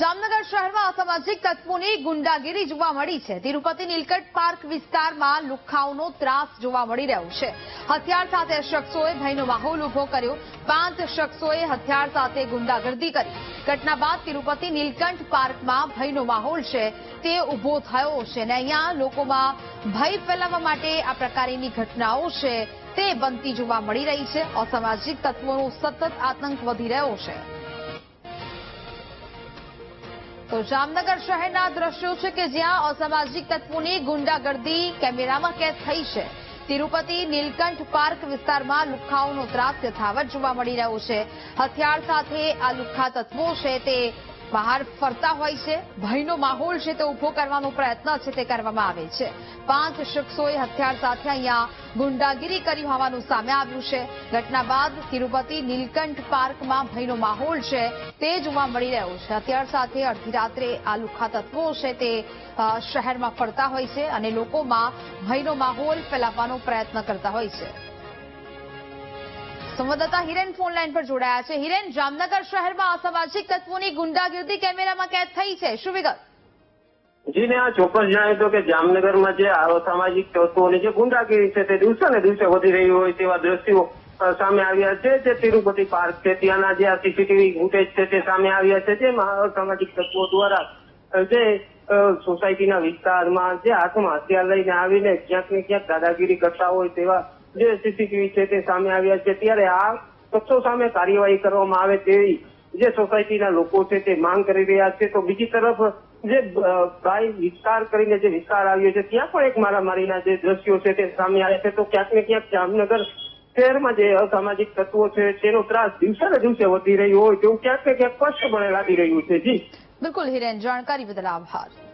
જામનગર શહેરમાં અસામાજિક તત્વોની ગુંડાગીરી જોવા મળી છે. તિરુપતિ નીલકંઠ પાર્ક વિસ્તારમાં લુખાઓનો ત્રાસ જોવા મળી રહ્યો છે. હથિયાર સાથે શખ્સોએ ભયનો માહોલ ઊભો કર્યો. પાંચ શખ્સોએ હથિયાર સાથે ગુંડાગર્દી કરી. ઘટના બાદ તિરુપતિ નીલકંઠ પાર્કમાં ભયનો માહોલ છે. તે ઊભો થયો છે અને અહીંયા લોકોમાં ભય ફેલાવવા માટે આ પ્રકારની ઘટનાઓ છે તે બનતી જોવા મળી રહી છે. અસામાજિક તત્વોનો સતત આતંક વધી રહ્યો છે. તો જામનગર શહેરના દ્રશ્યો છે કે જ્યાં અસામાજિક તત્વોની ગુંડાગર્દી કેમેરામાં કેદ થઈ છે. તિરુપતિ નીલકંઠ પાર્ક વિસ્તારમાં લુખ્ખાઓનો ત્રાસ યથાવત જોવા મળી રહ્યો છે. હથિયાર સાથે આ લુખ્ખા તત્વો છે તે બહાર ફરતા હોય છે, ભયનો માહોલ છે તે ઊભો કરવાનો પ્રયત્ન છે તે કરવામાં આવે છે. પાંચ શખ્સોએ હથિયાર સાથે અહીંયા ગુંડાગીરી કરી હોવાનું સામે આવ્યું છે. ઘટના બાદ તિરુપતિ નીલકંઠ પાર્કમાં ભયનો માહોલ છે તે જોવા મળી રહ્યો છે. હથિયાર સાથે અડધી રાત્રે આ લુખા તત્વો છે તે શહેરમાં ફરતા હોય છે અને લોકોમાં ભયનો માહોલ ફેલાવવાનો પ્રયત્ન કરતા હોય છે. સંવાદદાતા હિરેન ફોન લાઈન પર જોડાયા છે. હિરેન, જામનગર શહેરમાં અસામાજિક તત્વોની ગુંડાગીર્દી કેમેરામાં કેદ થઈ છે. શું વિગત? જી ને આ ચોક્કસ જણાવ્યું હતું કે જામનગરમાં જે અસામાજિક તત્વોની જે ગુંડાગીરી છે તે દિવસે ને દિવસે વધી રહી હોય તેવા દ્રશ્યો સામે આવ્યા છે. જે તિરુપતિ પાર્ક છે, ત્યાંના જે આ સીસીટીવી ફૂટેજ છે તે સામે આવ્યા છે. જેમાં અસામાજિક તત્વો દ્વારા જે સોસાયટીના વિસ્તારમાં જે હાથમાં હથિયાર લઈને આવીને ક્યાંક ને ક્યાંક દાદાગીરી કરતા હોય તેવા જે સીસીટીવી છે તે સામે આવ્યા છે, ત્યારે આ શખ્સો સામે કાર્યવાહી કરવામાં આવે તેવી જે સોસાયટીના લોકો છે તે માંગ કરી રહ્યા છે. તો બીજી તરફ જે ભાઈ વિસ્તાર કરીને જે વિસ્તાર આવ્યો છે, ત્યાં પણ એક મારામારીના જે દ્રશ્યો છે તે સામે આવ્યા છે. તો ક્યાંક ને ક્યાંક જામનગર શહેરમાં જે અસામાજિક તત્વો છે તેનો ત્રાસ દિવસે ને દિવસે વધી રહ્યો હોય તેવું ક્યાંક ને ક્યાંક સ્પષ્ટપણે લાગી રહ્યું છે. જી. બિલકુલ હિરેન, જાણકારી બદલ આભાર.